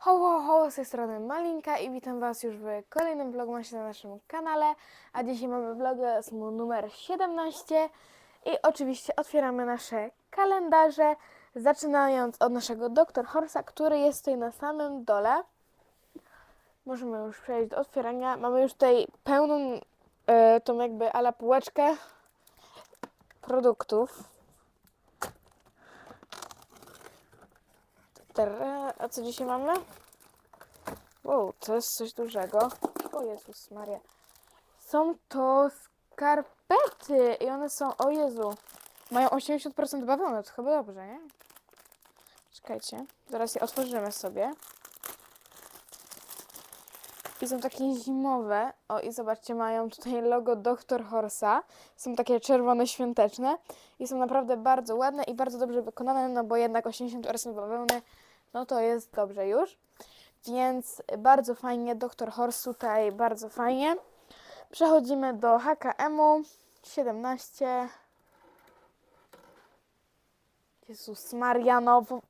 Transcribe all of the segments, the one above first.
Ho, ho, ho, z tej strony Malinka i witam Was już w kolejnym vlogmasie na naszym kanale. A dzisiaj mamy vlog numer 17 i oczywiście otwieramy nasze kalendarze, zaczynając od naszego Dr. Horsa, który jest tutaj na samym dole. Możemy już przejść do otwierania. Mamy już tutaj pełną e, tą jakby ala półeczkę produktów. Tara, A co dzisiaj mamy? Wow, to jest coś dużego. O Jezus Maria. Są to skarpety i one są, o Jezu, mają 80% bawełny, to chyba dobrze, nie? Czekajcie, zaraz je otworzymy sobie. I są takie zimowe. O, i zobaczcie, mają tutaj logo Dr. Horsa. Są takie czerwone, świąteczne. I są naprawdę bardzo ładne i bardzo dobrze wykonane, no bo jednak 80% bawełny, no to jest dobrze już. Więc bardzo fajnie, Dr. Horse tutaj bardzo fajnie. Przechodzimy do HKM-u 17. Jezus Maria, no bo...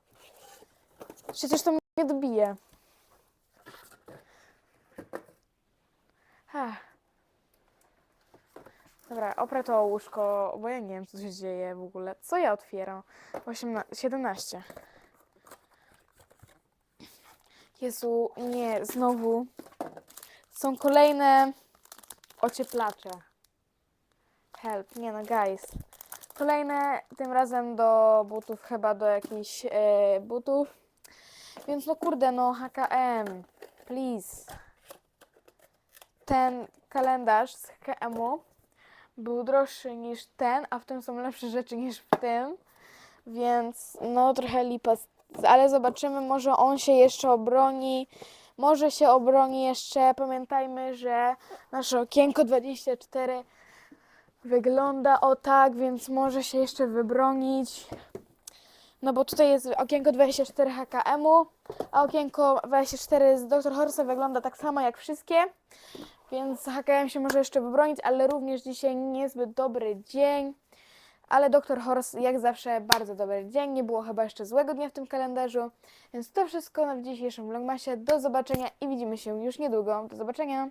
Przecież to mnie dobije. Ach. Dobra, oprę to łóżko, bo ja nie wiem, co się dzieje w ogóle. Co ja otwieram? 18, 17. Jezu, nie, znowu. Są kolejne ocieplacze. Help, nie no, guys. Kolejne, tym razem do butów, chyba do jakichś e, butów. Więc no kurde, no HKM, please. Ten kalendarz z HKM-u był droższy niż ten, a w tym są lepsze rzeczy niż w tym. Więc no trochę lipa, ale zobaczymy, może on się jeszcze obroni. Może się obroni jeszcze. Pamiętajmy, że nasze okienko 24 wygląda o tak, więc może się jeszcze wybronić. No bo tutaj jest okienko 24 HKM-u, a okienko 24 z Dr. Horsa wygląda tak samo jak wszystkie. Więc HKM się może jeszcze wybronić, ale również dzisiaj niezbyt dobry dzień. Ale Dr. Horse jak zawsze bardzo dobry dzień. Nie było chyba jeszcze złego dnia w tym kalendarzu. Więc to wszystko na dzisiejszym vlogmasie. Do zobaczenia i widzimy się już niedługo. Do zobaczenia.